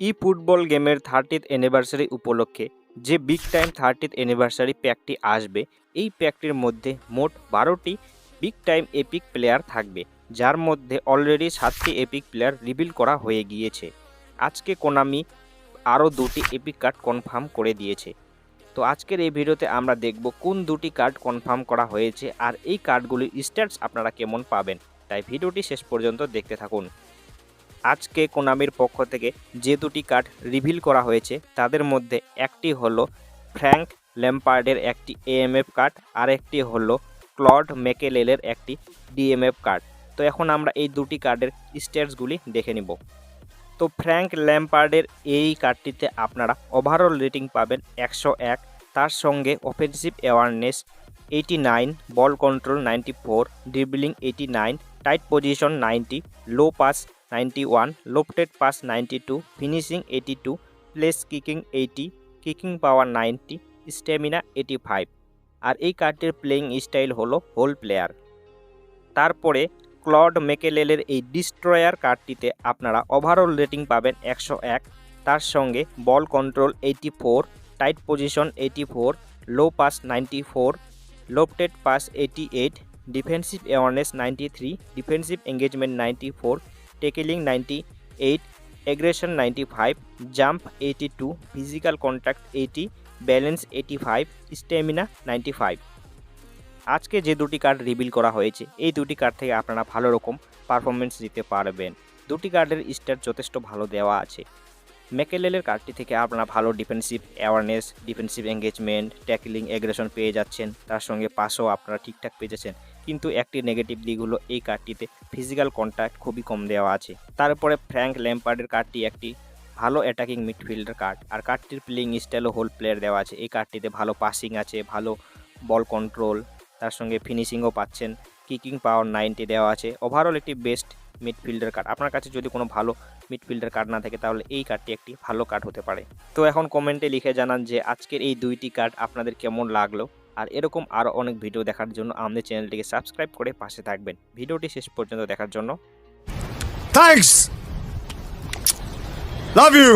ই football গেমের thirtieth anniversary উপলক্ষে যে বিগ টাইম থার্টিথ অ্যানিভার্সারি প্যাকটি আসবে, এই প্যাকটির মধ্যে মোট বারোটি বিগ টাইম এপিক প্লেয়ার থাকবে, যার মধ্যে অলরেডি সাতটি এপিক প্লেয়ার রিভিল করা হয়ে গিয়েছে। আজকে কোনামি আরও দুটি এপিক কার্ড কনফার্ম করে দিয়েছে। তো আজকের এই ভিডিওতে আমরা দেখব কোন দুটি কার্ড কনফার্ম করা হয়েছে, আর এই কার্ডগুলির স্ট্যাটস আপনারা কেমন পাবেন। তাই ভিডিওটি শেষ পর্যন্ত দেখতে থাকুন। আজকে কোনামির পক্ষ থেকে যে দুটি কার্ড রিভিল করা হয়েছে, তাদের মধ্যে একটি হলো ফ্র্যাঙ্ক ল্যাম্পার্ডের একটি এএমএফ কার্ড, আর একটি হলো ক্লড মেকেলেলের একটি ডিএমএফ কার্ড। তো এখন আমরা এই দুটি কার্ডের স্ট্যাটসগুলি দেখে নিব। তো ফ্র্যাঙ্ক ল্যাম্পার্ডের এই কার্ডটিতে আপনারা ওভারঅল রেটিং পাবেন একশো এক, তার সঙ্গে offensive awareness eighty nine, ball control ninety four, dribbling eighty nine, tight position ninety, low pass ninety one lofted pass ninety two finishing eighty two place kicking eighty kicking power ninety stamina eighty five আর এই কার্ডটির playing style হলো hole player তারপরে Claude মেকেলেলের এই destroyer কার্ডটিতে আপনারা overall rating পাবেন একশো এক। তার সঙ্গে ball control eighty four tight position eighty four low pass ninety four lofted pass eighty eight defensive awareness ninety three defensive engagement ninety four tackling ninety eight aggression ninety five jump eighty two physical contact eighty balance eighty five stamina ninety five আজকে যে দুটি card reveal করা হয়েছে, এই দুটি card থেকে আপনারা ভালো রকম পারফরমেন্স দিতে পারবেন। দুটি কার্ডের স্টার যথেষ্ট ভালো দেওয়া আছে। মেকেলেলের কার্ডটি থেকে আপনারা ভালো defensive awareness defensive engagement tackling aggression পেয়ে যাচ্ছেন। তার সঙ্গে পাসও আপনারা ঠিকঠাক পেয়ে যাচ্ছেন। কিন্তু একটি নেগেটিভ দিক হলো এই কার্ডটিতে ফিজিক্যাল কন্ট্যাক্ট খুবই কম দেওয়া আছে। তারপরে ফ্র্যাঙ্ক ল্যাম্পার্ডের কার্ডটি একটি ভালো অ্যাটাকিং মিডফিল্ডার কার্ড আর কার্ডটির প্লেইং স্টাইলও হোল প্লেয়ার দেওয়া আছে। এই কার্ডটিতে ভালো পাসিং আছে, ভালো বল কন্ট্রোল তার সঙ্গে ফিনিশিংও পাচ্ছেন। কিকিং পাওয়ার নাইনটি দেওয়া আছে। ওভারঅল একটি বেস্ট মিডফিল্ডার কার্ড আপনার কাছে যদি কোনো ভালো মিডফিল্ডার কার্ড না থাকে, তাহলে এই কার্ডটি একটি ভালো কার্ড হতে পারে। তো এখন কমেন্টে লিখে জানান যে, আজকের এই দুইটি কার্ড আপনাদের কেমন লাগল? আর এরকম আরও অনেক ভিডিও দেখার জন্য আমাদের চ্যানেলটিকে সাবস্ক্রাইব করে পাশে থাকবেন। ভিডিওটি শেষ পর্যন্ত দেখার জন্য। Thanks! Love you!